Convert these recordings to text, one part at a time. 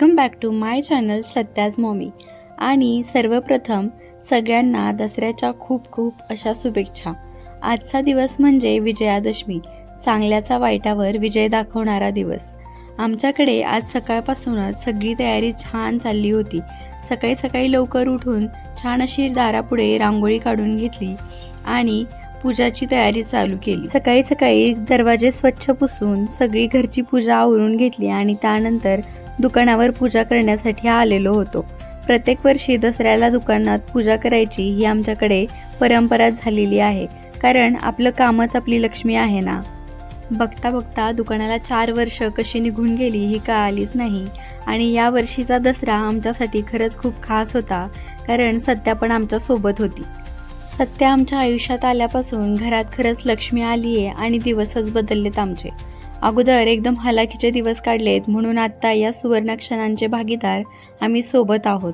Welcome back to my channel Satya's mommy. आणि सर्वप्रथम सगळ्यांना दसऱ्याच्या खूप खूप अशा शुभेच्छा. आजचा दिवस म्हणजे विजयादशमी चांगल्याचा वाईटावर विजय दाखवणारा दिवस. आमच्याकडे आज सकाळपासूनच सगळी तयारी छान चालली होती. सकाळी सकाळी लवकर उठून छान अशी दारापुढे रांगोळी काढून घेतली आणि पूजाची तयारी चालू केली. सकाळी सकाळी दरवाजे स्वच्छ पुसून सगळी घरची पूजा आवरून घेतली आणि त्यानंतर दुकानावर पूजा करण्यासाठी आलेलो होतो. प्रत्येक वर्षी दसऱ्याला दुकानात पूजा करायची ही आमच्याकडे परंपरा झालेली आहे. कारण आपलं कामच आपली लक्ष्मी आहे ना? बघता बघता दुकानाला चार वर्ष कशी निघून गेली ही कळालीच नाही. आणि या वर्षीचा दसरा आमच्यासाठी खरंच खूप खास होता. कारण सत्या पण आमच्यासोबत होती. सत्या आमच्या आयुष्यात आल्यापासून घरात खरंच लक्ष्मी आली आहे आणि दिवसच बदललेत आमचे. अगोदर एकदम हलाखीचे दिवस काढलेत म्हणून आत्ता या सुवर्ण क्षणांचे भागीदार आम्ही सोबत आहोत.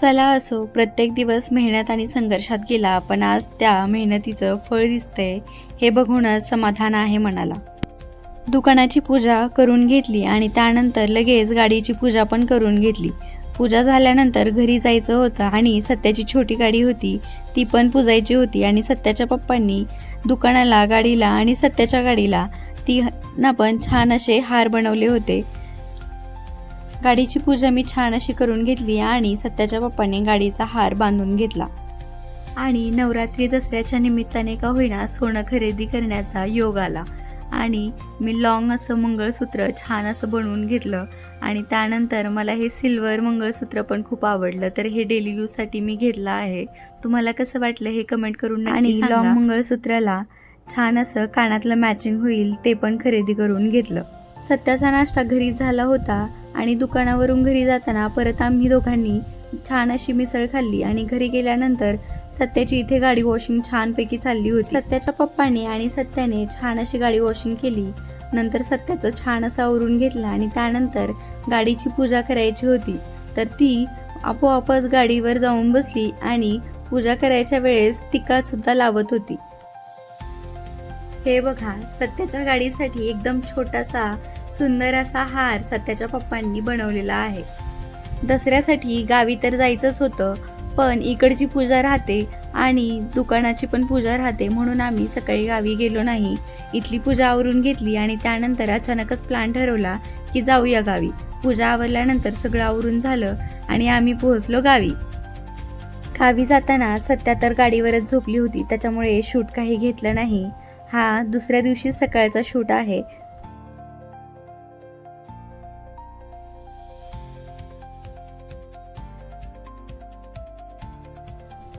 चला असो प्रत्येक दिवस मेहनत आणि संघर्षात गेला पण आज त्या मेहनतीचं फळ दिसतंय हे बघूनच समाधान आहे मनाला. दुकानाची पूजा करून घेतली आणि त्यानंतर लगेच गाडीची पूजा पण करून घेतली. पूजा झाल्यानंतर घरी जायचं होतं आणि सत्याची छोटी गाडी होती ती पण पुजायची होती आणि सत्याच्या पप्पांनी दुकानाला गाडीला आणि सत्याच्या गाडीला ती ना पण छान असे हार बनवले होते. गाडीची पूजा मी छान अशी करून घेतली आणि सत्याच्या पप्पाने गाडीचा हार बांधून घेतला. आणि नवरात्री दसऱ्याच्या निमित्ताने का होईना सोनं खरेदी करण्याचा योग आला. आणि मी लॉंग असं मंगळसूत्र छान असं बनवून घेतलं. आणि त्यानंतर मला हे सिल्वर मंगळसूत्र पण खूप आवडलं. तर हे डेली यूजसाठी मी घेतलं आहे. तुम्हाला कसं वाटलं हे कमेंट करून आणि लॉंग मंगळसूत्राला छान असं कानातलं मॅचिंग होईल ते पण खरेदी करून घेतलं. सत्याचा नाश्ता घरी झाला होता आणि दुकानावरून घरी जाताना परत आम्ही दोघांनी छान अशी मिसळ खाल्ली आणि घरी गेल्यानंतर सत्याची इथे गाडी वॉशिंग छानपैकी चालली होती. सत्याच्या पप्पाने आणि सत्याने छान अशी गाडी वॉशिंग केली. नंतर सत्याचं छान असं आवरून घेतलं आणि त्यानंतर गाडीची पूजा करायची होती. तर ती आपोआपच गाडीवर जाऊन बसली आणि पूजा करायच्या वेळेस टिका सुद्धा लावत होती. हे बघा सत्याच्या गाडीसाठी एकदम छोटासा सुंदर असा हार सत्याच्या पप्पांनी बनवलेला आहे. दसऱ्यासाठी गावी तर जायचंच होतं पण इकडची पूजा राहते आणि दुकानाची पण पूजा राहते म्हणून आम्ही सकाळी गावी गेलो नाही. इथली पूजा आवरून घेतली आणि त्यानंतर अचानकच प्लॅन ठरवला की जाऊया गावी. पूजा आवरल्यानंतर सगळं आवरून झालं आणि आम्ही पोहोचलो गावी. गावी जाताना सत्या तर गाडीवरच झोपली होती त्याच्यामुळे शूट काही घेतलं नाही. हा दुसऱ्या दिवशी सकाळचा शूट आहे.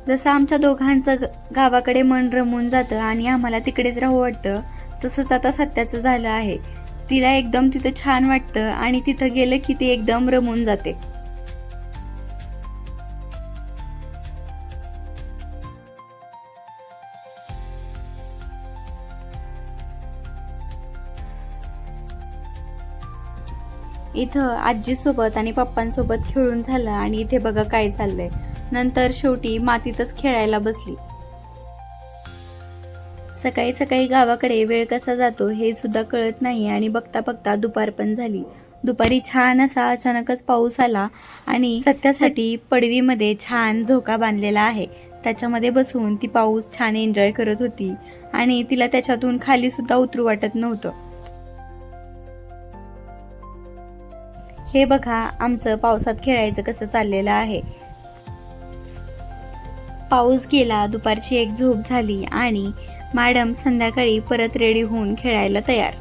जसं आमच्या दोघांचं ग- गावाकडे मन रमून जातं आणि आम्हाला तिकडेच राहू वाटतं तसंच आता सत्याचं झालं आहे. तिला एकदम तिथं छान वाटतं आणि तिथं गेलं की ती एकदम रमून जाते. इथं आजीसोबत आणि पप्पांसोबत खेळून झालं आणि इथे बघा काय चाललंय. नंतर शेवटी मातीतच खेळायला बसली. सकाळी सकाळी गावाकडे वेळ कसा जातो हे सुद्धा कळत नाही आणि बघता बघता दुपार पण झाली. दुपारी छान असा अचानकच पाऊस आला आणि सत्यासाठी पडवीमध्ये छान झोका बांधलेला आहे. त्याच्यामध्ये बसून ती पाऊस छान एन्जॉय करत होती आणि तिला त्याच्यातून खाली सुद्धा उतरू वाटत नव्हतं. हे बघा आमचं पावसात खेळायचं कसं चाललेलं आहे. पाऊस गेला दुपारची एक झोप झाली आणि मॅडम संध्याकाळी परत रेडी होऊन खेळायला तयार.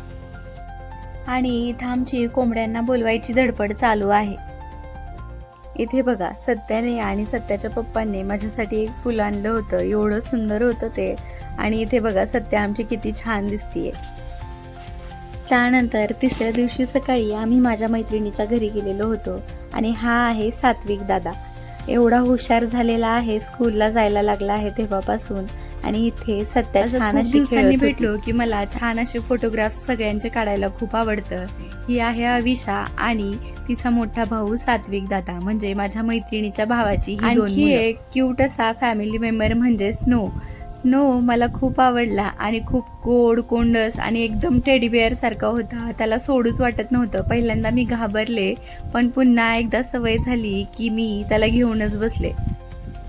आणि इथं आमची कोंबड्यांना बोलवायची धडपड चालू आहे. इथे बघा सत्याने आणि सत्याच्या पप्पांनी माझ्यासाठी एक फुल आणलं होतं. एवढं सुंदर होतं ते. आणि इथे बघा सत्या आमची किती छान दिसतीये. त्यानंतर तिसऱ्या दिवशी सकाळी आम्ही माझ्या मैत्रिणीच्या घरी गेलेलो होतो. आणि हा आहे सात्विक दादा. एवढा हुशार झालेला आहे स्कूलला जायला लागला आहे तेव्हापासून. आणि इथे असं छान अशी दिवसांनी. भेटलो की मला छान असे फोटोग्राफ सगळ्यांचे काढायला खूप आवडतं. ही आहे अविशा आणि तिचा मोठा भाऊ सात्विक दादा. म्हणजे माझ्या मैत्रिणीच्या भावाची ही. एक क्यूट असा फॅमिली मेंबर म्हणजे स्नो. स्नो मला खूप आवडला आणि खूप गोड कोंडस आणि एकदम टेडी सारखा होता. त्याला सोडूच वाटत नव्हतं. पहिल्यांदा मी घाबरले पण पुन्हा एकदा सवय झाली की मी त्याला घेऊनच बसले.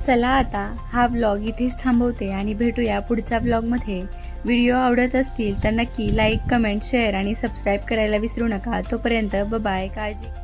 चला आता हा ब्लॉग इथेच थांबवते आणि भेटूया पुढच्या ब्लॉगमध्ये व्हिडिओ आवडत असतील तर नक्की लाईक कमेंट शेअर आणि सबस्क्राईब करायला विसरू नका. तोपर्यंत बाय काळजी.